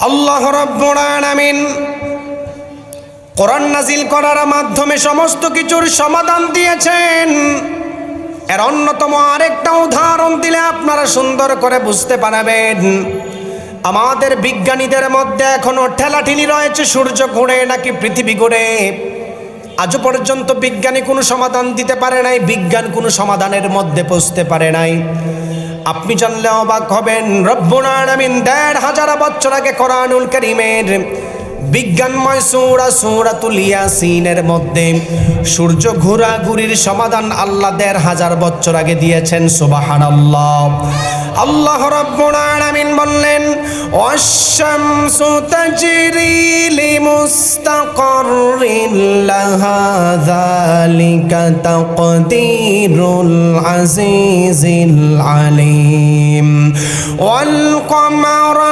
আল্লাহ রব্বুল আলামিন কোরআন নাজিল করার মাধ্যমে সমস্ত কিছুর সমাধান দিয়েছেন। এর অন্যতম আরেকটা উদাহরণ দিলে আপনারা সুন্দর করে বুঝতে পারবেন। আমাদের বিজ্ঞানীদের মধ্যে এখনও ঠেলাঠেলি রয়েছে, সূর্য ঘুরে নাকি পৃথিবী ঘুরে। আজও পর্যন্ত বিজ্ঞানী কোনো সমাধান দিতে পারে নাই, বিজ্ঞান কোনো সমাধানের মধ্যে পৌঁছতে পারে নাই। আপনি জানলে অবাক হবেন রব্বুনার আমিন দেড় হাজার বছর আগে করানুল করিমের বিজ্ঞানময় সুরা তুলিয়া সিনের মধ্যে সূর্য ঘোরাঘুরির সমাধান আল্লাহ দেড় হাজার বছর আগে দিয়েছেন সুবাহান আল্লাহ রব্বুল আলামিন বললেন ওয়াশ-শামসু তাজরি লিমুস্তাকাররিন লাহা যালিকা তাকদীরুল আজিজিল আলিম ওয়াল কমারা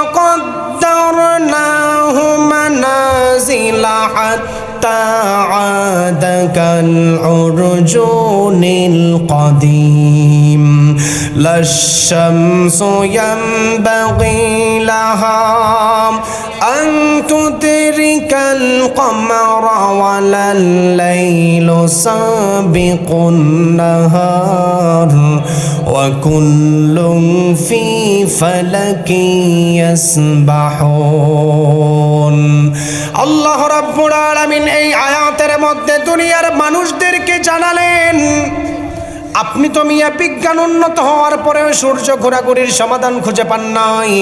قدرناه منازل حتى عاد كالعرجون القديم لا الشمس ينبغي لها أن تدرك القمر ولا الليل سابق النهار وكل في فلك يسبحون আল্লাহ রাব্বুল আলামিন এই আয়াতের মধ্যে দুনিয়ার মানুষদেরকে জানালেন আপনি তো মিয়া বিজ্ঞান উন্নত হওয়ার পরেও সূর্য ঘোরাঘুরির সমাধান খুঁজে পান নাই।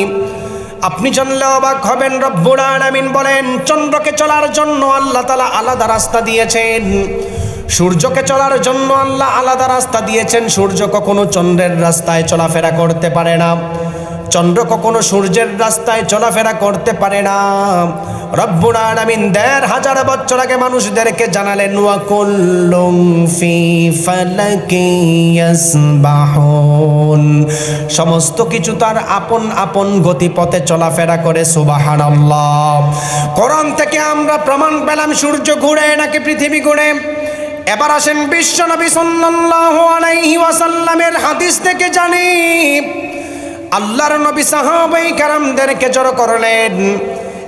আপনি জানলে অবাক হবেন, রব্বুল আলামিন বলেন, চন্দ্রকে চলার জন্য আল্লাহ তালা আলাদা রাস্তা দিয়েছেন। সূর্যকে চলার জন্য আল্লাহ আলাদা রাস্তা দিয়েছেন। সূর্য কখনো চন্দ্রের রাস্তায় চলাফেরা করতে পারে না। চন্দ্র কখনো সূর্যের রাস্তায় চলাফেরা করতে পারে না। রব্বুল আলামিন দেড় হাজার বছর আগে মানুষদেরকে জানালেন, ওয়া কুল্লুম ফি ফালাকি ইয়াসবাহুন। সমস্ত কিছু তার আপন আপন গতিপথে চলাফেরা করে, সুবহানাল্লাহ। কোরআন থেকে আমরা প্রমাণ পেলাম, সূর্য ঘুরে নাকি পৃথিবী ঘুরে। এবার আসেন বিশ্ব নবী সাল্লাল্লাহু আলাইহি ওয়াসাল্লামের হাদিস থেকে জানি। আল্লাহর নবী সাহাবাই কারামদেরকে জড়ো করলেন।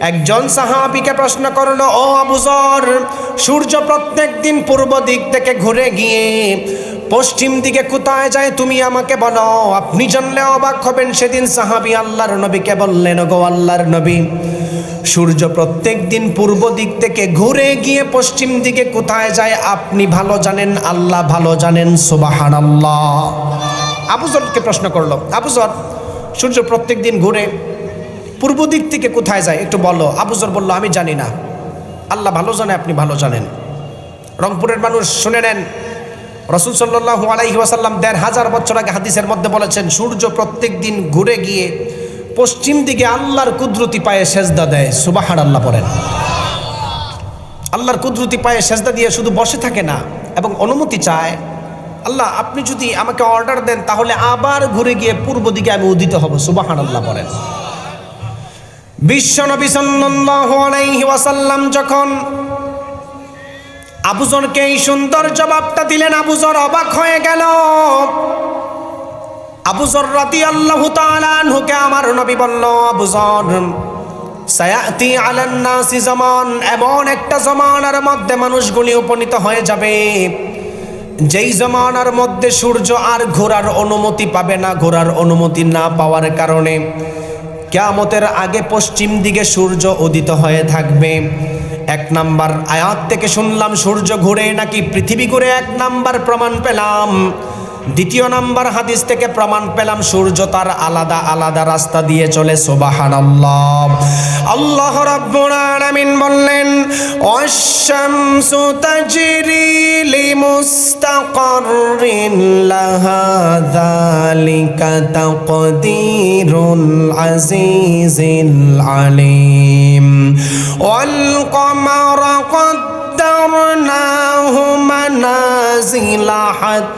একজন সাহাবিকে প্রশ্ন করল, ও আবুজর সূর্য প্রত্যেক দিন পূর্ব দিক থেকে ঘুরে গিয়ে পশ্চিম দিকে কোথায় যায় তুমি আমাকে বলো। আপনি জানলে অবাক হবেন সেদিন সাহাবি আল্লাহর নবীকে বললেন গো আল্লাহর নবী, সূর্য প্রত্যেক দিন পূর্ব দিক থেকে ঘুরে গিয়ে পশ্চিম দিকে কোথায় যায় আপনি ভালো জানেন, আল্লাহ ভালো জানেন সুবাহান আল্লাহ আবুজরকে প্রশ্ন করল আবুজর সূর্য প্রত্যেক দিন ঘুরে পূর্ব দিক থেকে কোথায় যায় একটু বলো। আবুজর বলল, আমি জানি না। আল্লাহ ভালো জানে, আপনি ভালো জানেন। রংপুরের মানুষ শুনে নেন, রসুল সাল্লাহু আলাইহি ওয়াসাল্লাম দেড় হাজার বছর আগে হাদিসের মধ্যে বলেছেন, সূর্য প্রত্যেক দিন ঘুরে গিয়ে পশ্চিম দিকে আল্লাহর কুদরতি পায়ে সেজদা দেয়। সুবাহার আল্লাহ পড়েন। আল্লাহর কুদরতি পায়ে সেজদা দিয়ে শুধু বসে থাকে না, এবং অনুমতি চায়, আল্লাহ, আপনি যদি আমাকে অর্ডার দেন, তাহলে আবার ঘুরে গিয়ে পূর্ব দিকে আমি উদিত হব। সুবাহান আল্লাহ বলেন বিশ্ব নবী সাল্লাল্লাহু আলাইহি ওয়াসাল্লাম যখন আবুজরকে এই সুন্দর জবাবটা দিলেন আবুজর অবাক হয়ে গেল। আবুজর রাতি আল্লাহ তাআলাকে আমার নবী বলল আবুজর সায়াতি আলান নাসি জামান, এমন একটা জমানার মধ্যে মানুষগুলি উপনীত হয়ে যাবে, যেই জমানার মধ্যে সূর্য আর ঘোরার অনুমতি পাবে না ঘোরার অনুমতি না পাওয়ার কারণে। কেয়ামতের আগে পশ্চিম দিকে সূর্য উদিত হয়ে থাকবে। এক নাম্বার আয়াত থেকে শুনলাম, সূর্য ঘুরে নাকি পৃথিবী ঘুরে এক নাম্বার প্রমাণ পেলাম। দ্বিতীয় নাম্বার হাদিস থেকে প্রমাণ পেলাম সূর্য তার আলাদা আলাদা রাস্তা দিয়ে চলে সোবাহান আল্লাহ আল্লাহ রাব্বুল আলামিন বললেন ওয়াশ-শামসু তাজরি লিমুস্তাকাররিন লাহা যালিকা তাকদীরুল আজিজিল আলিম ওয়াল কমারা قدرناه منازل حتى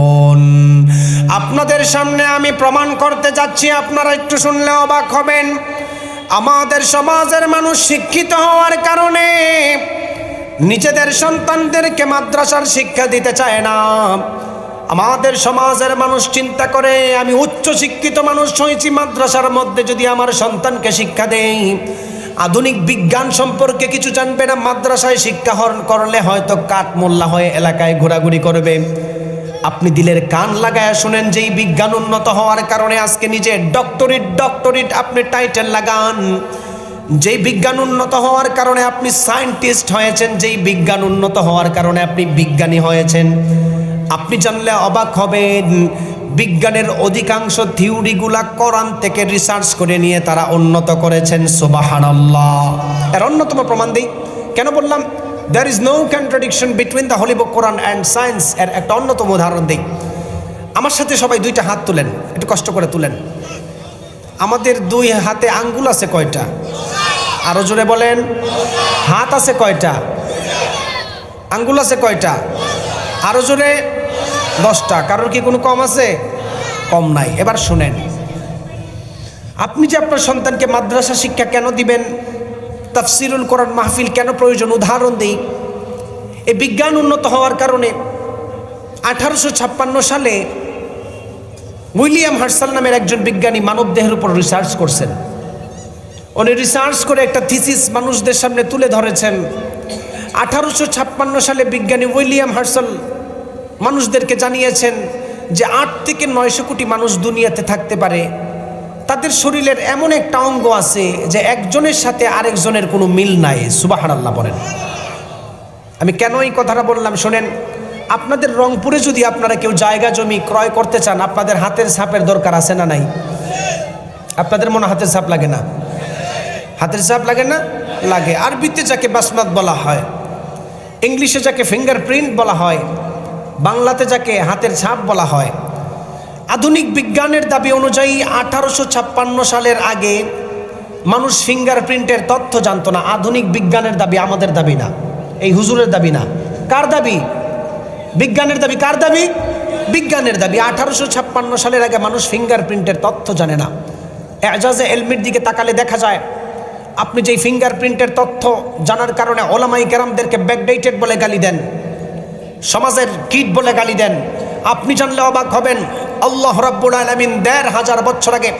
আপনাদের সামনে আমি প্রমাণ করতে যাচ্ছি, আপনারা একটু শুনলে অবাক হবেন। আমাদের সমাজের মানুষ শিক্ষিত হওয়ার কারণে নিজেদের সন্তানদেরকে মাদ্রাসার শিক্ষা দিতে চায় না। আমাদের সমাজের মানুষ চিন্তা করে, আমি উচ্চ শিক্ষিত মানুষ হয়েছি, মাদ্রাসার মধ্যে যদি আমার সন্তানকে শিক্ষা দেই। আধুনিক বিজ্ঞান সম্পর্কে কিছু জানবে না, মাদ্রাসায় শিক্ষা হরণ করলে হয়তো কাঠমোল্লা হয়ে এলাকায় ঘোরাঘুরি করবে। আপনি দিলের কান লাগায় শুনেন যেই বিজ্ঞান উন্নত হওয়ার কারণে আজকে নিজে ডক্টরেট ডক্টরেট আপনি টাইটেল লাগান। যেই বিজ্ঞান উন্নত হওয়ার কারণে আপনি সায়েন্টিস্ট হয়েছেন, যেই বিজ্ঞান উন্নত হওয়ার কারণে আপনি বিজ্ঞানী হয়েছেন। আপনি জানলে অবাক হবেন, বিজ্ঞানের অধিকাংশ থিওরিগুলা কোরআন থেকে রিসার্চ করে নিয়ে তারা উন্নত করেছেন, সুবাহানাল্লাহ। এর অন্যতম প্রমাণ দিই। কেন বললাম? There is no contradiction between the holy book Quran and science এর একটা অন্যতম উদাহরণ দিই। আমার সাথে সবাই দুইটা হাত তুলেন, একটু কষ্ট করে তুলেন। আমাদের দুই হাতে আঙ্গুল আছে কয়টা? আরও জোরে বলেন। হাত আছে কয়টা? আঙ্গুল আছে কয়টা? আরও জোরে। দশটা। কারোর কি কোনো কম আছে? কম নাই। এবার শুনেন। আপনি যে আপনার সন্তানকে মাদ্রাসা শিক্ষা কেন দিবেন? তাফসিরুল কোরআন মাহফিল কেন প্রয়োজন? উদাহরণ দিই। এই বিজ্ঞান উন্নত হওয়ার কারণে আঠারোশো ছাপ্পান্ন সালে উইলিয়াম হার্সাল নামের একজন বিজ্ঞানী মানবদেহের উপর রিসার্চ করছেন। উনি রিসার্চ করে একটা থিসিস মানুষদের সামনে তুলে ধরেছেন। আঠারোশো ছাপ্পান্ন সালে বিজ্ঞানী উইলিয়াম হার্সাল মানুষদেরকে জানিয়েছেন যে আট থেকে নয়শো কোটি মানুষ দুনিয়াতে থাকতে পারে। তাদের শরীরের এমন একটা অঙ্গ আছে যে একজনের সাথে আরেকজনের কোনো মিল নাই সুবাহান আল্লাহ বলেন। আমি কেন এই কথাটা বললাম? শোনেন, আপনাদের রংপুরে যদি আপনারা কেউ জায়গা জমি ক্রয় করতে চান, আপনাদের হাতের ছাপের দরকার আছে না নাই? আপনাদের মনে হাতের ছাপ লাগে না? হাতের ছাপ লাগে না? লাগে। আরবিতে যাকে বাসমাত বলা হয়, ইংলিশে যাকে ফিঙ্গারপ্রিন্ট বলা হয়, বাংলাতে যাকে হাতের ছাপ বলা হয় আধুনিক বিজ্ঞানের দাবি অনুযায়ী আঠারোশো ছাপ্পান্ন সালের আগে মানুষ ফিঙ্গারপ্রিন্টের তথ্য জানতো না। আধুনিক বিজ্ঞানের দাবি আমাদের দাবি না, এই হুজুরের দাবি না। কার দাবি? বিজ্ঞানের দাবি। কার দাবি? বিজ্ঞানের দাবি। আঠারোশো ছাপ্পান্ন সালের আগে মানুষ ফিঙ্গারপ্রিন্টের তথ্য জানে না। এজাজে এলমির দিকে তাকালে দেখা যায়, আপনি যেই ফিঙ্গারপ্রিন্টের তথ্য জানার কারণে ওলামাই কেরামদেরকে ব্যাকডেটেড বলে গালি দেন, সমাজের কিট বলে গালি দেন, আপনি জানলে অবাক হবেন আল্লাহ রাব্বুল আলামিন দেড় হাজার বছর আগে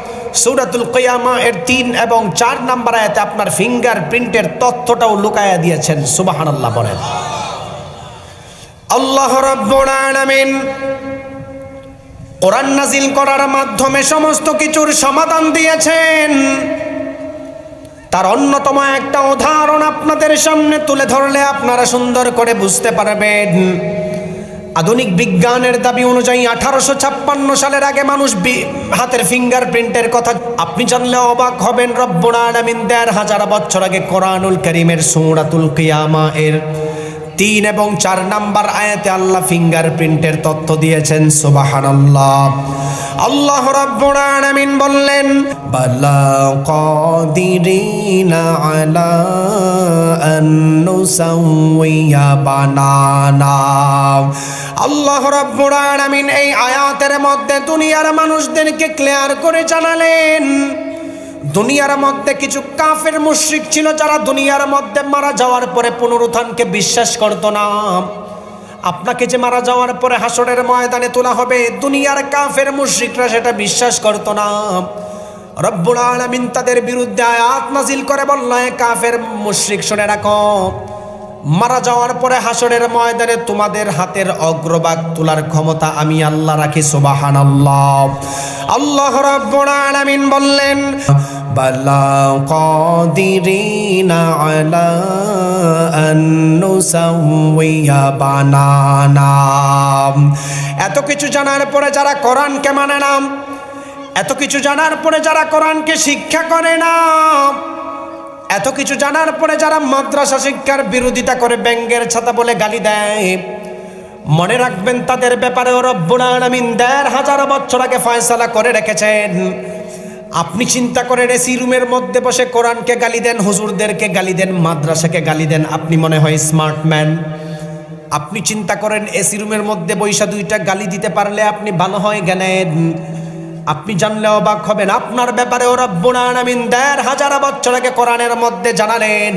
সৌরাতুল কিয়ামা এর তিন এবং চার নাম্বার আয়াতে আপনার ফিঙ্গার প্রিন্টের তথ্যটাও লুকায়া দিয়েছেন, সুবাহানাল্লাহ বলেন। আল্লাহ রাব্বুল আলামিন কোরআন নাজিল করার মাধ্যমে সমস্ত কিছুর সমাধান দিয়েছেন। তার অন্যতম একটা উদাহরণ আপনাদের সামনে তুলে ধরলে আপনারা সুন্দর করে বুঝতে পারবেন। আধুনিক বিজ্ঞানের দাবি অনুযায়ী আঠারোশো ছাপ্পান্ন সালের আগে মানুষ হাতের ফিঙ্গার প্রিন্টের কথা আপনি জানলে অবাক হবেন, রব্বুল আলামিন দেড় হাজার বছর আগে কোরআনুল করিমের সূরাতুল কিয়ামা এর তিন এবং চার নাম্বার আয়াতে আল্লাহ ফিঙ্গারপ্রিন্টের তথ্য দিয়েছেন, সুবহানাল্লাহ। আল্লাহ রাব্বুল আলামিন বললেন আল্লাহ রাব্বুল এই আয়াতের মধ্যে দুনিয়ার মানুষদেরকে ক্লিয়ার করে জানালেন দুনিয়ার মধ্যে কিছু কাফের মুশ্রিক ছিল যারা দুনিয়ার মধ্যে মারা যাওয়ার পরে পুনরুত্থানকে বিশ্বাস করতো না। আপনাকে যে মারা যাওয়ার পরে হাসরের ময়দানে তোলা হবে, দুনিয়ার কাফের মুশ্রিকরা সেটা বিশ্বাস করতো না। রব্বুল আলামিন তাদের বিরুদ্ধে আয়াত নাজিল করে বললায় "এ কাফের মুশরিক, শুনে রাখো মারা যাওয়ার পরে হাসরের ময়দানে তোমাদের হাতের অগ্রভাগ তোলার ক্ষমতা আমি আল্লাহ রাখি, সুবহানাল্লাহ। আল্লাহ রাব্বুল আলামিন বললেন, বালা কাদিরিনা আলা এত কিছু জানার পরে যারা কোরআনকে মানে না, এত কিছু জানার পরে যারা কোরআনকে শিক্ষা করে না এত কিছু জানার পরে যারা মাদ্রাসা শিক্ষার বিরোধিতা করে ব্যঙ্গের ছাতা বলে গালি দেয়, মনে রাখবেন তাদের ব্যাপারে রব্বুল আলামিন দেড় হাজার বছর আগে ফয়সালা করে রেখেছেন। আপনি চিন্তা করেন এসি রুমের মধ্যে বসে কোরআনকে গালি দেন, হুজুরদেরকে গালি দেন, মাদ্রাসাকে গালি দেন, আপনি মনে হয় স্মার্ট ম্যান। আপনি চিন্তা করেন এসি রুমের মধ্যে বৈশা দুইটা গালি দিতে পারলে আপনি ভালো হয় জ্ঞানের। আপনি জানলে অবাক হবেন, আপনার ব্যাপারে ওরা বোনান আমিন দেড় হাজার বছর আগে কোরআনের মধ্যে জানালেন,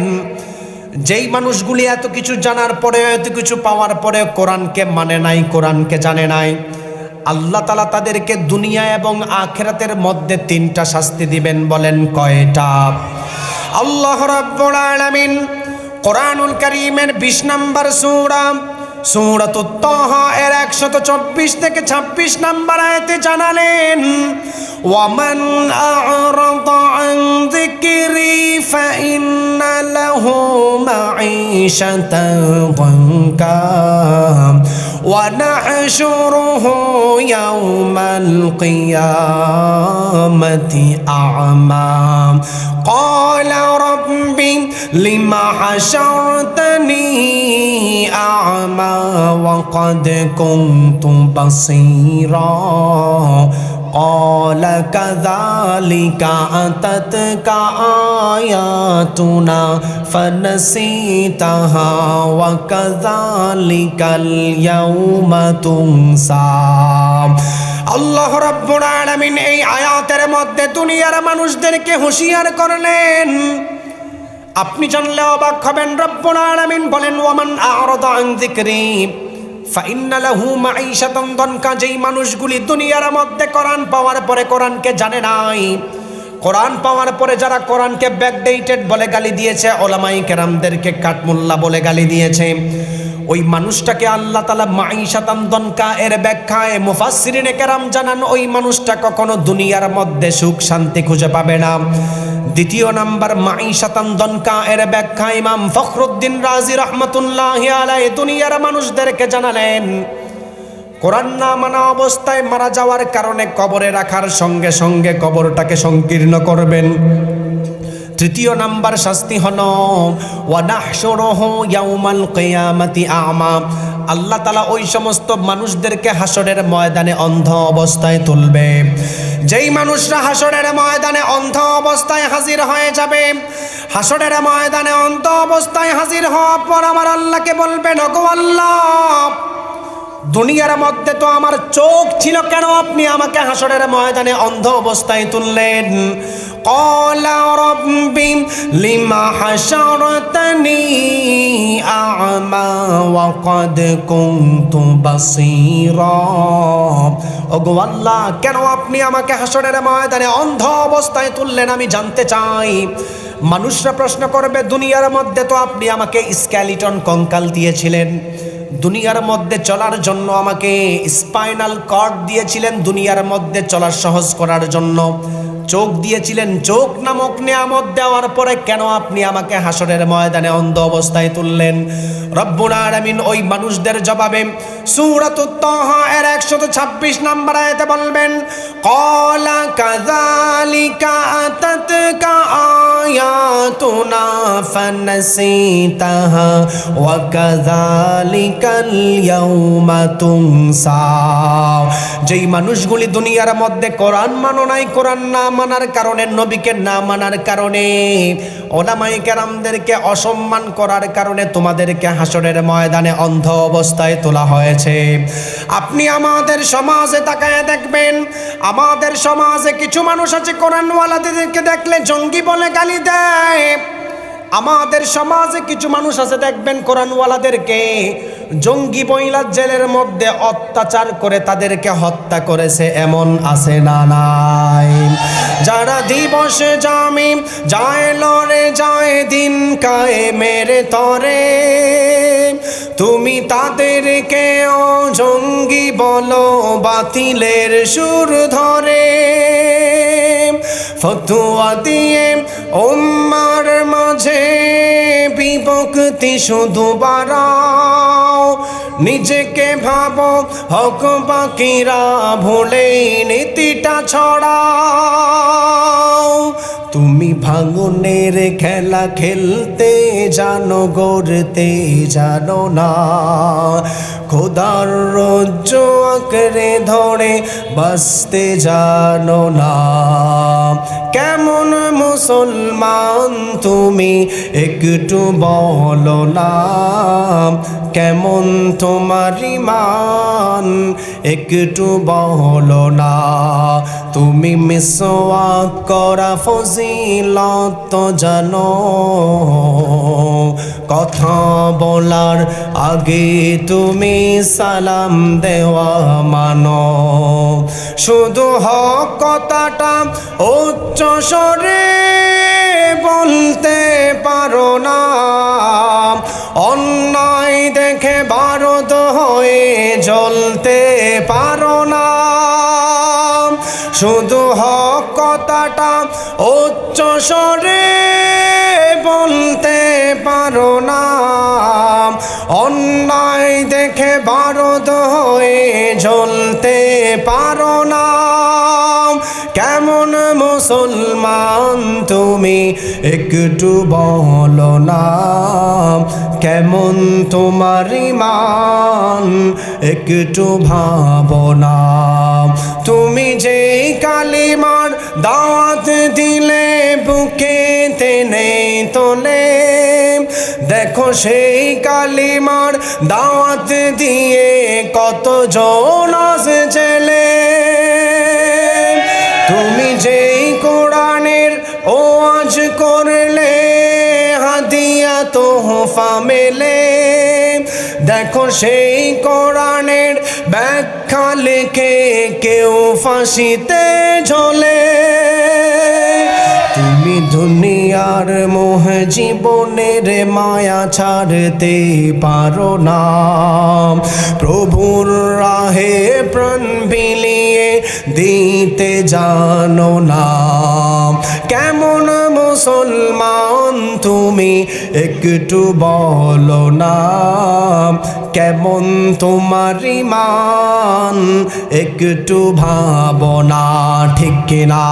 যেই মানুষগুলি এত কিছু জানার পরে, এত কিছু পাওয়ার পরে কোরআনকে মানে নাই, কোরআনকে জানে নাই, আল্লাহ তালা তাদেরকে দুনিয়া এবং আখেরাতের মধ্যে তিনটা শাস্তি দিবেন বলেন কয়টা? আল্লাহ রাব্বুল আলামিন কোরআনুল কারীমের 20 নম্বর সূরা সূরাতুত তাহা এর 124 থেকে 26 নম্বর আয়াতে জানালেন ওয়ামান আ'রাদা আন যিকরি ফাইন্না লাহু মাঈশাতান ضنكا ونحشره يوم القيامة أعمى قال رب لم حشرتني أعمى وقد كنت بصيرا؟ قال كذلك أتتك آياتنا فنسيتها وكذلك اليوم تنسى. আল্লাহ রাব্বুল আলামিন এই আয়াতের মধ্যে দুনিয়ার মানুষদেরকে হুঁশিয়ার করলেন। আপনি জানলে অবাক হবেন, রব্বুল আলামিন বলেন, ওয়ামান আ'রাদা আন যিকরি, ফাইন্না লাহু মাঈশাতান দনকা। যেই মানুষগুলি দুনিয়ার মধ্যে কোরআন পাওয়ার পরে কোরআনকে জানে নাই, কোরআন পাওয়ার পরে যারা কোরআনকে ব্যাকডেটেড বলে গালি দিয়েছে ওলামাই কেরামদেরকে কাঠমুল্লা বলে গালি দিয়েছে। ওই মানুষটাকে আল্লাহ তালা মাইশাতান দনকা এর ব্যাখ্যায় মুফাসসিরিনে কেরাম জানান, ওই মানুষটা কখনো দুনিয়ার মধ্যে সুখ শান্তি খুঁজে পাবে না। দ্বিতীয় নাম্বার মাইশাতান দনকা এর ব্যাখ্যা ইমাম ফখরুদ্দিন রাজি রহমতুল্লাহ আলাই দুনিয়ার মানুষদেরকে জানালেন, কোরআন না মানা অবস্থায় মারা যাওয়ার কারণে কবরে রাখার সঙ্গে সঙ্গে কবরটাকে সংকীর্ণ করবেন। তৃতীয় নাম্বার শাস্তি ওয়ানাহশুরুহু ইয়াউমাল কিয়ামাতি আমা আল্লাহ তালা ওই সমস্ত মানুষদেরকে হাসরের ময়দানে অন্ধ অবস্থায় তুলবে। যেই মানুষরা হাসরের ময়দানে অন্ধ অবস্থায় হাজির হয়ে যাবে হাসরের ময়দানে অন্ধ অবস্থায় হাজির হওয়ার পর আমার আল্লাহকে বলবেন, ওগো আল্লাহ দুনিয়ার মধ্যে তো আমার চোখ ছিল কেন আপনি আমাকে হাসরের ময়দানে অন্ধ অবস্থায় তুললেন قال رب لما حشرتني أعمى وقد كنت بصيرا ওগো আল্লাহ কেন আপনি আমাকে হাসরের ময়দানে অন্ধ অবস্থায় তুললেন আমি জানতে চাই মানুষরা প্রশ্ন করবে দুনিয়ার মধ্যে তো আপনি আমাকে স্ক্যালিটন কঙ্কাল দিয়েছিলেন দুনিয়ার মধ্যে চলার জন্য আমাকে স্পাইনাল কর্ড দিয়েছিলেন দুনিয়ার মধ্যে চলার সহজ করার জন্য। চোখ দিয়েছিলেন, চোখ নামক নিয়ামত দেওয়ার পরে কেন আপনি আমাকে হাসরের ময়দানে অন্ধ অবস্থায় তুললেন? রব্বুল ওই মানুষদের জবাবে সূরাতুত তাহা এর 126 নম্বর আয়াতে বলবেন ক্বালা কাযালিকা যেই মানুষগুলি দুনিয়ার মধ্যে কোরআন মানো নাই, কোরআন না মানার কারণে, নবীকে না মানার কারণে ওলামাই কেরামদেরকে অসম্মান করার কারণে তোমাদেরকে হাসরের ময়দানে অন্ধ অবস্থায় তোলা হয়েছে। আপনি আমাদের সমাজে তাকায় দেখবেন, আমাদের সমাজে কিছু মানুষ আছে কোরআনওয়ালাদেরকে দেখলে জঙ্গি বলে গালি দেয়। আমাদের সমাজে কিছু মানুষ আছে দেখবেন কোরআনওয়ালাদেরকে জঙ্গি বইলা জেলের মধ্যে অত্যাচার করে তাদেরকে হত্যা করেছে, এমন আছে না নাই যারা দিবসে জামি যায় লড়ে, যায় দিন কায়ে মেরে তরে। তুমি তাদেরকে ও জঙ্গি বলো, বাতিলের সুর ধরে। ফতুয়া দিয়ে উম্মার মাঝে বিভক্তি শুধু বাড়াও। নিজেকে ভাবো, হক বাকিরা ভুলে নীতিটা ছড়াও। তুমি ভাঙনের খেলা খেলতে জানো, গড়তে জানো না। খোদার রজ্জ আঁকড়ে ধরে, বাঁচতে জানো না। কেমন মুসলমান তুমি একটু বলো না। কেমন তোমার ইমান একটু বলো না। তুমি মিসওয়াক করা ফজিলত জানো। কথা বলার আগে তুমি সালাম দেওয়া মানো। শুধু হক কথাটা উচ্চ স্বরে বলতে পারো না। অন্যায় দেখে বারদ হয়ে জ্বলতে পারো না। শুধু হক কথাটা উচ্চ স্বরে বলতে পারো না। অন্যায় দেখে বারদ হয়ে জ্বলতে পারো না। কেমন মুসলমান তুমি? একটু বলো না, কেমন তোমার ইমান একটু ভাবো ভাবনা তুমি যে কালিমার দাওয়াত দিলে, বুকে তেনে তোলে। দেখো সেই কালিমার দাওয়াত দিয়ে কত জনাজ জেলে তুমি যেই কোরআনের ওয়াজ করলে, হাদিয়া তো তোহফা মেলে। দেখো সেই কোরআনের ব্যাখ্যা লিখে কেউ ফাঁসিতে ঝোলে। তুমি দুনিয়ার মোহ জীবনের মায়া ছাড়তে পারো না। প্রভুর রাহে প্রাণ বিলিয়ে দিতে জানো না। কেমন মুসলমান তুমি একটু বলো না। কেমন তোমার ইমান একটু ভাবনা ঠিক কিনা?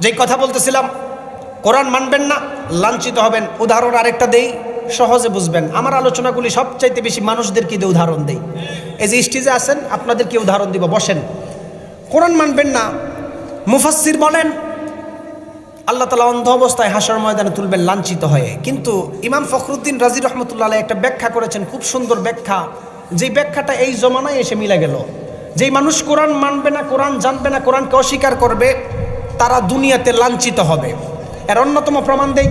যেই কথা বলতেছিলাম, কোরআন মানবেন না, লাঞ্ছিত হবেন। উদাহরণ আরেকটা দেই, সহজে বুঝবেন। আমার আলোচনাগুলি সবচাইতে বেশি মানুষদেরকে দিয়ে উদাহরণ দেই? এই যে স্টেজে আছেন আপনাদেরকে উদাহরণ দিব? বসেন। কোরআন মানবেন না, মুফাসসির বলেন, আল্লাহ তালা অন্ধ অবস্থায় হাসার ময়দানে তুলবেন, লাঞ্ছিত হয়ে। কিন্তু ইমাম ফখরুদ্দিন রাজি রহমতুল্লাহ একটা ব্যাখ্যা করেছেন, খুব সুন্দর ব্যাখ্যা। যেই ব্যাখ্যাটা এই জমানায় এসে মিলে গেল। যেই মানুষ কোরআন মানবে না, কোরআন জানবে না, কোরআনকে অস্বীকার করবে তারা দুনিয়াতে লাঞ্ছিত হবে। এর অন্যতম প্রমাণ দেই,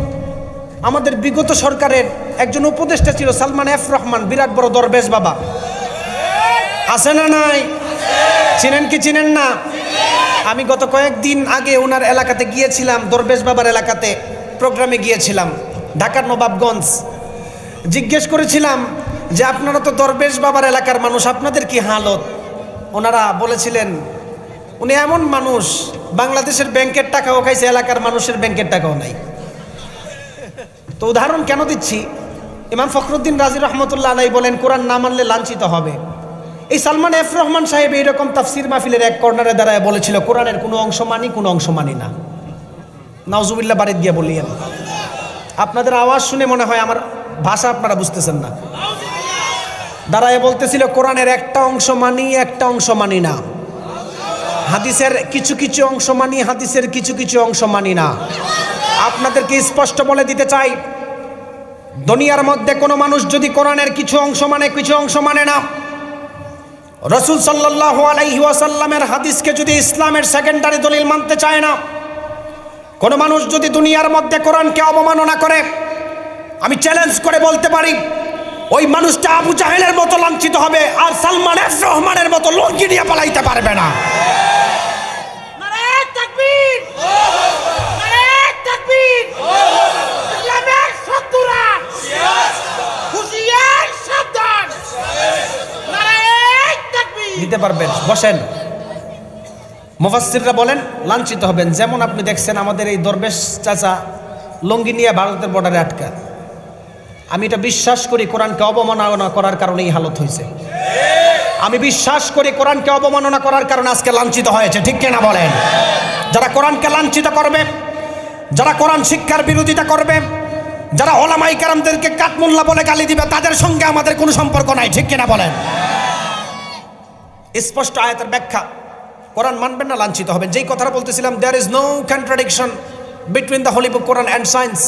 আমাদের বিগত সরকারের একজন উপদেষ্টা ছিল সালমান এফ রহমান, বিরাট বড় দরবেশ বাবা। আছে না নাই? চিনেন কি চিনেন না? আমি গত কয়েকদিন আগে ওনার এলাকাতে গিয়েছিলাম, দরবেশ বাবার এলাকাতে প্রোগ্রামে গিয়েছিলাম, ঢাকার নবাবগঞ্জ। জিজ্ঞেস করেছিলাম যে, আপনারা তো দরবেশ বাবার এলাকার মানুষ, আপনাদের কি হালত? ওনারা বলেছিলেন উনি এমন মানুষ, বাংলাদেশের ব্যাংকের টাকাও খাইছে, এলাকার মানুষের ব্যাংকের টাকাও নাই। তো উদাহরণ কেন দিচ্ছি? ইমাম ফখরুদ্দিন রাজি রহমতুল্লাহ আলাই বলেন, কোরআন না মানলে লাঞ্ছিত হবে। এই সালমান এফ রহমান সাহেব এইরকম তাফসির মাহফিলের এক কর্নারে দাঁড়ায় বলেছিল, কোরআনের কোনো অংশ মানি, কোনো অংশ মানি না। নাওজুবিল্লাহ বাড়ির গিয়ে বলিয়েন আপনাদের আওয়াজ শুনে মনে হয় আমার ভাষা আপনারা বুঝতেছেন না। দাঁড়ায় বলতেছিল, কোরআনের একটা অংশ মানি, একটা অংশ মানি না। হাদিসের কিছু কিছু অংশ মানি, হাদিসের কিছু কিছু অংশ মানি না। আপনাদেরকে স্পষ্ট বলে দিতে চাই, দুনিয়ার মধ্যে কোনো মানুষ যদি কোরআনের কিছু অংশ মানে কিছু অংশ মানে না। রসুল সাল্লাহ আলাইহি ওয়াসাল্লামের হাদিসকে যদি ইসলামের সেকেন্ডারি দলিল মানতে চায় না, কোনো মানুষ যদি দুনিয়ার মধ্যে কোরআনকে অবমাননা করে, আমি চ্যালেঞ্জ করে বলতে পারি, ওই মানুষটা আবু জাহেলের মতো লাঞ্ছিত হবে আর সালমান রহমানের মতো লঙ্কি নিয়ে পালাইতে পারবে না। পারবেন বসেন। মুফাসসিররা বলেন, লাঞ্ছিত হবেন। যেমন আপনি দেখছেন আমাদের এই দরবেশ চাচা লঙ্গি নিয়ে ভারতের বর্ডারে আটকা। আমি এটা বিশ্বাস করি, কোরআনকে অবমাননা করার কারণে এই হালত হয়েছে। আমি বিশ্বাস করি, কোরআনকে অবমাননা করার কারণে আজকে লাঞ্ছিত হয়েছে। ঠিক কিনা বলেন? যারা কোরআনকে লাঞ্ছিত করবে, যারা কোরআন শিক্ষার বিরোধিতা করবে, যারা ওলামাই কারামদেরকে কাঠমোল্লা বলে গালি দিবে, তাদের সঙ্গে আমাদের কোনো সম্পর্ক নাই। ঠিক কিনা বলেন? স্পষ্ট আয়াতের ব্যাখ্যা। কোরআন মানবেন না, লাঞ্ছিত হবেন যেই কথাটা বলতেছিলাম there is no contradiction between the holy Quran and science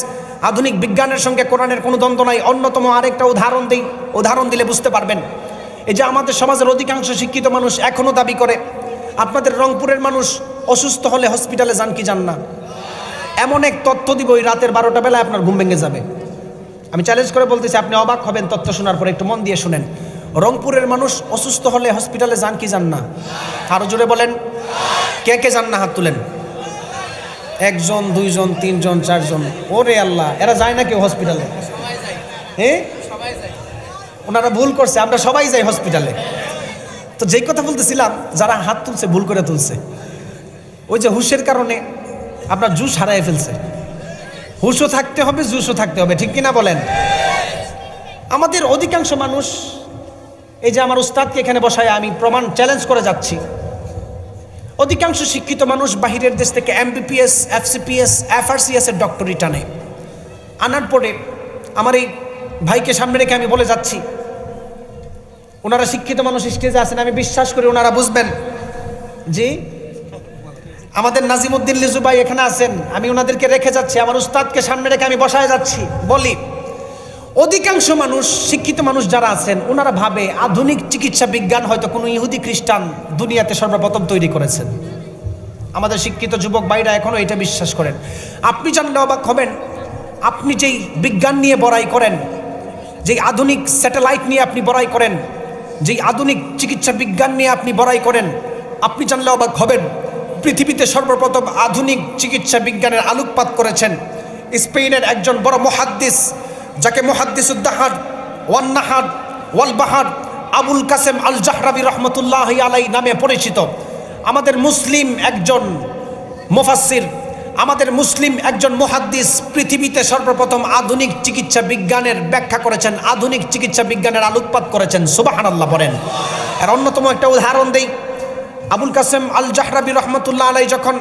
আধুনিক বিজ্ঞানের সঙ্গে কোরআনের কোনো দ্বন্দ্ব নাই। অন্যতম আরেকটা উদাহরণ দিই, উদাহরণ দিলে বুঝতে পারবেন। এই যে আমাদের সমাজের অধিকাংশ শিক্ষিত মানুষ এখনও দাবি করে, আপনাদের রংপুরের মানুষ অসুস্থ হলে হসপিটালে যান কি যান না? এমন এক তথ্য দিব, ওই রাতের বারোটা বেলায় আপনার ঘুম ভেঙে যাবে। আমি চ্যালেঞ্জ করে বলতেছি, আপনি অবাক হবেন তথ্য শোনার পরে, একটু মন দিয়ে শুনেন। রংপুরের মানুষ অসুস্থ হলে হসপিটালে যান কি যান না? আরও জোরে বলেন। কে কে যান না হাত তুলেন? একজন, দুইজন, তিনজন, চারজন। ওরে আল্লাহ, এরা যায় না কেউ হসপিটালে? হ্যাঁ ওনারা ভুল করছে, আমরা সবাই যাই হসপিটালে। তো যেই কথা বলতেছিলাম, যারা হাত তুলছে, ভুল করে তুলছে। ওই যে হুশের কারণে আপনার জুস হারাই ফেলছে। হুশও থাকতে হবে, জুসও থাকতে হবে, ঠিক কিনা বলেন? আমাদের অধিকাংশ মানুষ এই যে আমার উস্তাদকে এখানে বসায় আমি প্রমাণ চ্যালেঞ্জ করে যাচ্ছি। অধিকাংশ শিক্ষিত মানুষ বাহিরের দেশ থেকে এমবিপিএস এফসিপিএস এফআরসিএস এর ডক্টরি টানে আনার পরে আমার এই ভাইকে সামনে রেখে আমি বলে যাচ্ছি, ওনারা শিক্ষিত মানুষ স্টেজে আছেন, আমি বিশ্বাস করি ওনারা বুঝবেন যে আমাদের নাজিমুদ্দিন লিজু ভাই এখানে আছেন, আমি ওনাদেরকে রেখে যাচ্ছি, আমার উস্তাদকে সামনে রেখে আমি বসায় যাচ্ছি। বলি অধিকাংশ মানুষ, শিক্ষিত মানুষ যারা আছেন, ওনারা ভাবে আধুনিক চিকিৎসা বিজ্ঞান হয়তো কোনো ইহুদি খ্রিস্টান দুনিয়াতে সর্বপ্রথম তৈরি করেছেন। আমাদের শিক্ষিত যুবক ভাইরা এখনও এটা বিশ্বাস করেন। আপনি জানলে অবাক হবেন, আপনি যেই বিজ্ঞান নিয়ে বড়াই করেন, যেই আধুনিক স্যাটেলাইট নিয়ে আপনি বড়াই করেন, যেই আধুনিক চিকিৎসা বিজ্ঞান নিয়ে আপনি বড়াই করেন, আপনি জানলে অবাক হবেন, পৃথিবীতে সর্বপ্রথম আধুনিক চিকিৎসা বিজ্ঞানের আলোকপাত করেছেন। স্পেনের একজন বড় মহাদ্দিস যাকে মহাদ্দিস উদ্দাহার ওয়ান্নাহার ওয়ালবাহার আবুল কাসেম আল জাহরাবি রহমতুল্লাহ আলাই নামে পরিচিত। আমাদের মুসলিম একজন মুফাসসির, আমাদের মুসলিম একজন মুহাদ্দিস পৃথিবীতে সর্বপ্রথম আধুনিক চিকিৎসা বিজ্ঞানের ব্যাখ্যা করেছেন, আধুনিক চিকিৎসা বিজ্ঞানের আলোকপাত করেছেন সুবাহান আল্লাহ বলেন। এর অন্যতম একটা উদাহরণ দেই, আবুল কাসেম আল জাহরাবি রহমতুল্লাহ আলাই যখন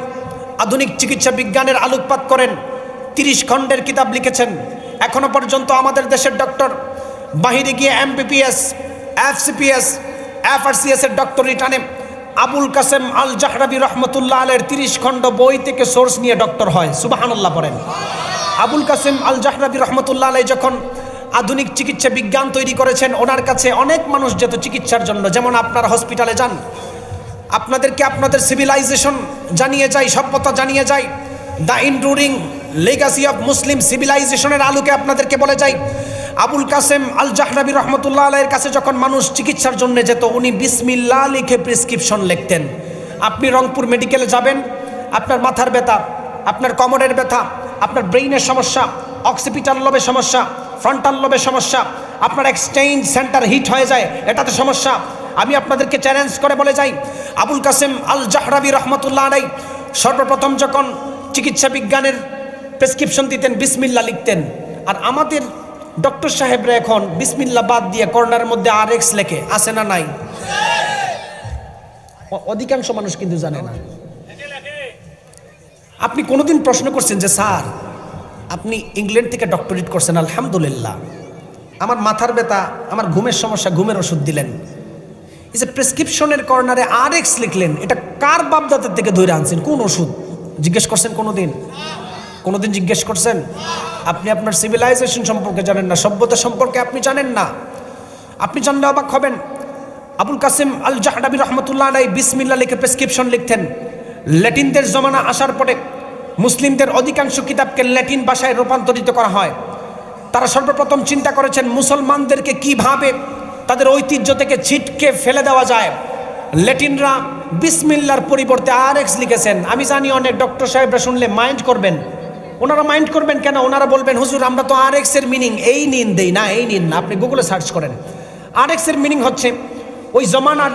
আধুনিক চিকিৎসা বিজ্ঞানের আলোকপাত করেন, তিরিশ খণ্ডের কিতাব লিখেছেন এখনও পর্যন্ত আমাদের দেশের ডক্টর, বাহিরে গিয়ে এমবিপিএস এফসিপিএস এফআরসিএস এর ডক্টরি টানে আবুল কাসেম আল জাহরাবি রহমতুল্লাহ আলের তিরিশ খণ্ড বই থেকে সোর্স নিয়ে ডক্টর হয়। সুবাহানুল্লাহ পড়েন। আবুল কাসেম আল জাহরাবি রহমতুল্লাহ আলাই যখন আধুনিক চিকিৎসা বিজ্ঞান তৈরি করেছেন, ওনার কাছে অনেক মানুষ যেত চিকিৎসার জন্য। যেমন আপনার হসপিটালে যান, আপনাদেরকে আপনাদের সিভিলাইজেশন জানিয়ে যাই সভ্যতা জানিয়ে যাই the enduring legacy of Muslim সিভিলাইজেশনের আলোকে আপনাদেরকে বলে যাই, আবুল কাসেম আল জাহরাবি রহমতুল্লাহ আলাইয়ের কাছে যখন মানুষ চিকিৎসার জন্য যেত, উনি বিসমিল্লা লিখে প্রেসক্রিপশন লিখতেন। আপনি রংপুর মেডিকেলে যাবেন, আপনার মাথার ব্যথা, আপনার কোমরের ব্যথা, আপনার ব্রেইনের সমস্যা, অক্সিপিটাল লবের সমস্যা, ফ্রন্টাল লবের সমস্যা, আপনার এক্সচেঞ্জ সেন্টার হিট হয়ে যায়, এটাতে সমস্যা। আমি আপনাদেরকে চ্যালেঞ্জ করে বলে যাই, আবুল কাসেম আল জাহরাবি রহমতুল্লাহ আলাই সর্বপ্রথম যখন চিকিৎসা বিজ্ঞানের প্রেসক্রিপশন দিতেন, বিসমিল্লা লিখতেন। আর আমাদের ডক্টর সাহেবরা এখন বিসমিল্লা বাদ দিয়ে কর্নারের মধ্যে আর এক্স লেখে, আছে না নাই? অধিকাংশ মানুষ কিন্তু জানে না। আপনি কোনোদিন প্রশ্ন করছেন যে, স্যার, আপনি ইংল্যান্ড থেকে ডক্টরেট করছেন, আলহামদুলিল্লাহ। আমার মাথার ব্যথা, আমার ঘুমের সমস্যা, ঘুমের ওষুধ দিলেন। এই যে প্রেসক্রিপশনের কর্নারে আর এক্স লিখলেন, এটা কার বাপদাতার থেকে ধরে আনছেন? কোন ওষুধ? জিজ্ঞেস করছেন কোনোদিন? কোনোদিন জিজ্ঞেস করছেন? আপনি আপনার সিভিলাইজেশন সম্পর্কে জানেন না, সভ্যতা সম্পর্কে আপনি জানেন না। আপনি জানলে অবাক হবেন। আবুল কাসিম আল জাহডাবি রহমতুল্লাহ আলাই বিসমিল্লা লিখে প্রেসক্রিপশন লিখতেন, ল্যাটিনদের জমানা আসার পরে মুসলিমদের অধিকাংশ কিতাবকে ল্যাটিন ভাষায় রূপান্তরিত করা হয়। তারা সর্বপ্রথম চিন্তা করেছেন, মুসলমানদেরকে কীভাবে তাদের ঐতিহ্য থেকে ছিটকে ফেলে দেওয়া যায়। ল্যাটিনরা বিসমিল্লার পরিবর্তে আর এক্স লিখেছেন। আমি জানি অনেক ডক্টর সাহেবরা শুনলে মাইন্ড করবেন। ওনারা মাইন্ড করবেন কেন? ওনারা বলবেন, হুজুর, আমরা তো আর এক্সের মিনিং এই নিন, দেই না, এই নিন না। আপনি গুগলে সার্চ করেন। আর এক্সের মিনিং হচ্ছে, ওই জমানার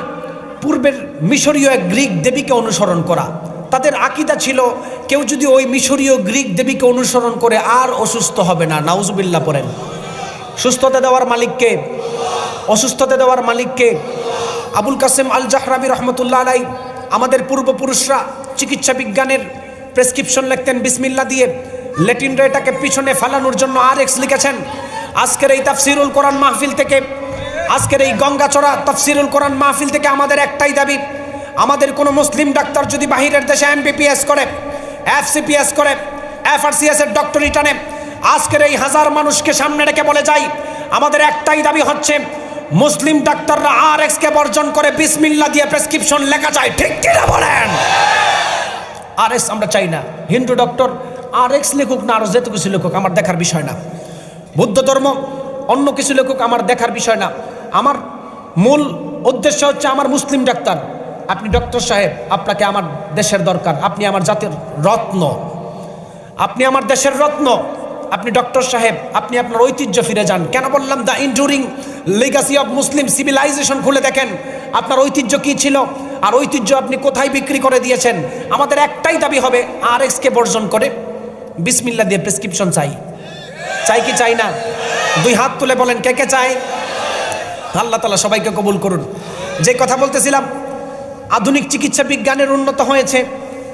পূর্বের মিশরীয় এক গ্রিক দেবীকে অনুসরণ করা। তাদের আকিদা ছিল, কেউ যদি ওই মিশরীয় গ্রিক দেবীকে অনুসরণ করে, আর অসুস্থ হবে না। নাউজুবিল্লাহ পড়েন। সুস্থতা দেওয়ার মালিককে অসুস্থতা দেওয়ার মালিককে আবুল কাসেম আল জাহরাবি রহমতুল্লাহ আলাই, আমাদের পূর্বপুরুষরা চিকিৎসা বিজ্ঞানের প্রেসক্রিপশন লিখতেন বিসমিল্লা দিয়ে। লেটিনরা এটাকে পিছনে ফেলানোর জন্য আর এক্স লিখেছেন। আজকের এই তাফসিরুল কোরআন মাহফিল থেকে, আজকের এই গঙ্গাচড়া তাফসিরুল কোরআন মাহফিল থেকে আমাদের একটাই দাবি, আমাদের কোনো মুসলিম ডাক্তার যদি বাহিরের দেশে এমবিপিএস করে এফসিপিএস করে এফআরসিএস এর ডক্টরি টানে আজকের এই হাজার মানুষকে সামনে রেখে বলে যাই, আমাদের একটাই দাবি হচ্ছে, মুসলিম ডাক্তাররা আর এক্স কে বর্জন করে বিসমিল্লা দিয়ে প্রেসক্রিপশন লেখা যায়। ঠিক কিনা বলেন? আর এক্স আমরা চাই না। হিন্দু ডক্টর আর এক্স লেখুক না আরও যেহেতু কিছু লেখুক, আমার দেখার বিষয় না। বৌদ্ধ ধর্ম, অন্য কিছু লেখক আমার দেখার বিষয় না। আমার মূল উদ্দেশ্য হচ্ছে আমার মুসলিম ডাক্তার। আপনি ডক্টর সাহেব, আপনাকে আমার দেশের দরকার। আপনি আমার জাতির রত্ন। আপনি আমার দেশের রত্ন। আপনি ডক্টর সাহেব, আপনি আপনার ঐতিহ্য ফিরে যান। কেন বললাম the enduring legacy of Muslim civilization খুলে দেখেন। আপনার ঐতিহ্য কি ছিল? আর ঐতিহ্য আপনি কোথায় বিক্রি করে দিয়েছেন? আমাদের একটাই দাবি হবে আর এক্সকে বর্জন করে। বিসমিল্লা দিয়ে প্রেসক্রিপশন চাই। চাই কি চাই না? দুই হাত তুলে বলেন, কে কে চাই আল্লাহ তালা সবাইকে কবুল করুন। যে কথা বলতেছিলাম, আধুনিক চিকিৎসা বিজ্ঞানের উন্নত হয়েছে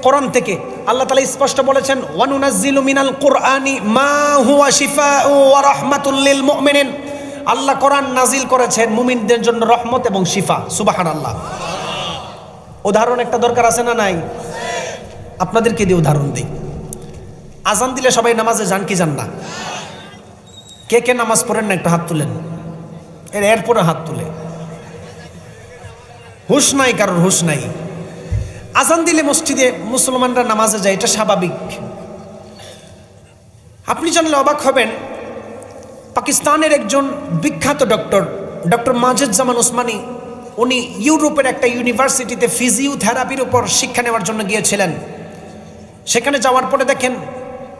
কোরআন থেকে। আল্লাহ তালা স্পষ্ট বলেছেন, ওয়ানুনাজ্জিলু মিনাল কোরআনি মা হুয়া শিফা ওয়া রাহমাতুল লিল মুমিনিন। আল্লাহ কোরআন নাজিল করেছেন মুমিনদের জন্য রহমত এবং শিফা। সুবাহান আল্লাহ উদাহরণ একটা দরকার আছে না নাই? আপনাদেরকে দিয়ে উদাহরণ দিই। আজান দিলে সবাই নামাজে যান, কি যান না? কে কে নামাজ পড়েন না একটু হাত তুলেন। এর এরপরে হাত তুলে। হুশ নাই, কারোর হুশ নাই। আজান দিলে মসজিদে মুসলমানরা নামাজে যায়, এটা স্বাভাবিক। আপনি জানলে অবাক হবেন, পাকিস্তানের একজন বিখ্যাত ডক্টর ডক্টর মাজেদজামান ওসমানী, উনি ইউরোপের একটা ইউনিভার্সিটিতে ফিজিওথেরাপির উপর শিক্ষা নেওয়ার জন্য গিয়েছিলেন। সেখানে যাওয়ার পরে দেখেন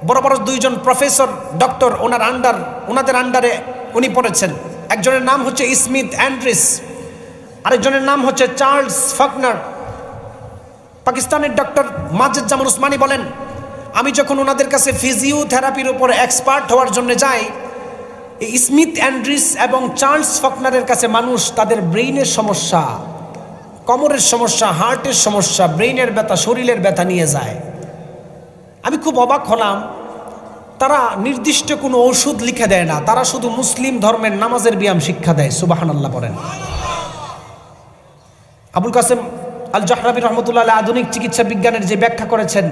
বড় বড় দুইজন প্রফেসর, ডক্টর, ওনার আন্ডার ওনাদের আন্ডারে উনি পড়েছেন। একজনের নাম হচ্ছে স্মিথ অ্যান্ড্রিস, আরেকজনের নাম হচ্ছে চার্লস ফকনার। পাকিস্তানের ডক্টর মাজেদ জামান উসমানি বলেন, আমি যখন ওনাদের কাছে ফিজিওথেরাপির উপর এক্সপার্ট হওয়ার জন্য যাই স্মিথ অ্যান্ড্রিস এবং চার্লস ফকনারের কাছে মানুষ তাদের ব্রেইনের সমস্যা, কোমরের সমস্যা, হার্টের সমস্যা, ব্রেইনের ব্যথা, শরীরের ব্যথা নিয়ে যায়। আমি খুব অবাক হলাম। তারা নির্দিষ্ট কোনো ওষুধ লিখে দেয় না। তারা শুধু মুসলিম ধর্মের নামাজের ব্যায়াম শিক্ষা দেয় সুবাহান আল্লাহ বলেন। আবুল কাসেম আল জাহরাবি রহমতুল্লাহ আধুনিক চিকিৎসা বিজ্ঞানের যে ব্যাখ্যা করেছেন,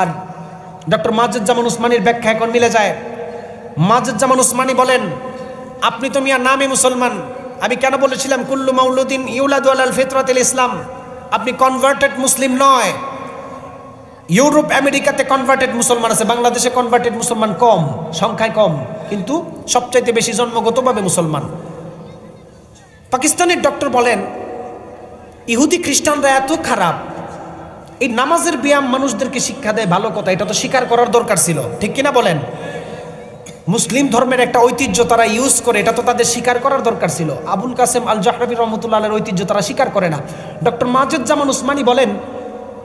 আর ডক্টর মাজুজ্জামান জামান উসমানীর ব্যাখ্যা এখন মিলে যায়। মাজেদ জামান উসমানী বলেন, আপনি তো মিয়া, নামে মুসলমান। আমি কেন বলেছিলাম, কুল্লু মাউলুদ্দিন ইউলাদু আল ফিতরাতুল ইসলাম। আপনি কনভার্টেড মুসলিম নয়। ইউরোপ, আমেরিকাতে কনভার্টেড মুসলমান আছে, বাংলাদেশে কনভার্টেড মুসলমান কম, সংখ্যায় কম, কিন্তু সবচাইতে বেশি জন্মগতভাবে মুসলমান। পাকিস্তানের ডক্টর বলেন, ইহুদি খ্রিস্টানরা এত খারাপ, এই নামাজের ব্যায়াম মানুষদেরকে শিক্ষা দেয় ভালো কথা, এটা তো স্বীকার করার দরকার ছিল, ঠিক কিনা বলেন? মুসলিম ধর্মের একটা ঐতিহ্য তারা ইউজ করে, এটা তো তাদের স্বীকার করার দরকার ছিল। আবুল কাসেম আল জাহরাবি রহমতুল্লাহ ঐতিহ্য তারা স্বীকার করে না। ডক্টর মাজেদ জামান উসমানী বলেন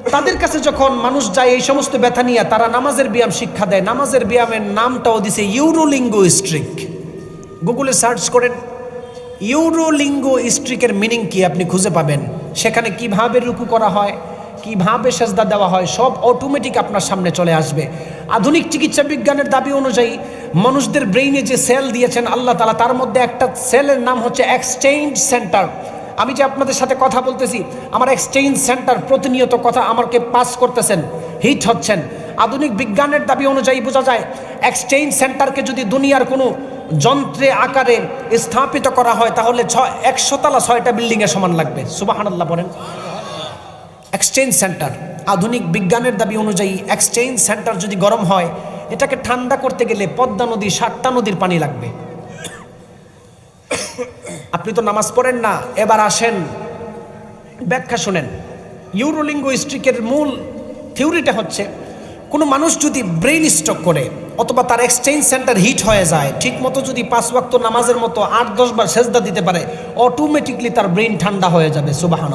তাদের কাছে যখন মানুষ যায় এই সমস্ত ব্যথা নিয়ে, তারা নামাজের ব্যায়াম শিক্ষা দেয়। নামাজের ব্যায়ামের নামটাও দিছে ইউরোলিঙ্গোস্ট্রিক গুগলে সার্চ করেন ইউরোলিঙ্গোস্ট্রিকের মিনিং কি আপনি খুঁজে পাবেন। সেখানে কীভাবে রুকু করা হয়, কীভাবে সেজদা দেওয়া হয়, সব অটোমেটিক আপনার সামনে চলে আসবে। আধুনিক চিকিৎসা বিজ্ঞানের দাবি অনুযায়ী, মানুষদের ব্রেইনে যে সেল দিয়েছেন আল্লাহ তালা তার মধ্যে একটা সেলের নাম হচ্ছে এক্সচেঞ্জ সেন্টার আমি যে আপনাদের সাথে কথা বলতেছি, আমার এক্সচেঞ্জ সেন্টার প্রতিনিয়ত কথা আমাকে পাস করতেছেন হিট হচ্ছেন। আধুনিক বিজ্ঞানের দাবি অনুযায়ী বোঝা যায় এক্সচেঞ্জ সেন্টারকে যদি দুনিয়ার কোনো যন্ত্রে, আকারে স্থাপিত করা হয়, তাহলে ছ, একশো তালা ছয়টা বিল্ডিংয়ের সমান লাগবে। সুবাহান্লাহ বলেন। এক্সচেঞ্জ সেন্টার আধুনিক বিজ্ঞানের দাবি অনুযায়ী এক্সচেঞ্জ সেন্টার যদি গরম হয়, এটাকে ঠান্ডা করতে গেলে পদ্মা নদী, সাতটা নদীর পানি লাগবে। আপনি তো নামাজ পড়েন না, এবার আসেন। ব্যাখ্যা শোনেন। ইউরোলিঙ্গুইস্টিকের মূল থিওরিটা হচ্ছে, কোনো মানুষ যদি ব্রেইন স্ট্রোক করে অথবা তার এক্সচেঞ্জ সেন্টার হিট হয়ে যায় ঠিক মতো যদি পাঁচ ওয়াক্ত নামাজের মতো আট দশবার সেজদা দিতে পারে অটোমেটিকলি তার ব্রেইন ঠান্ডা হয়ে যাবে সুবাহান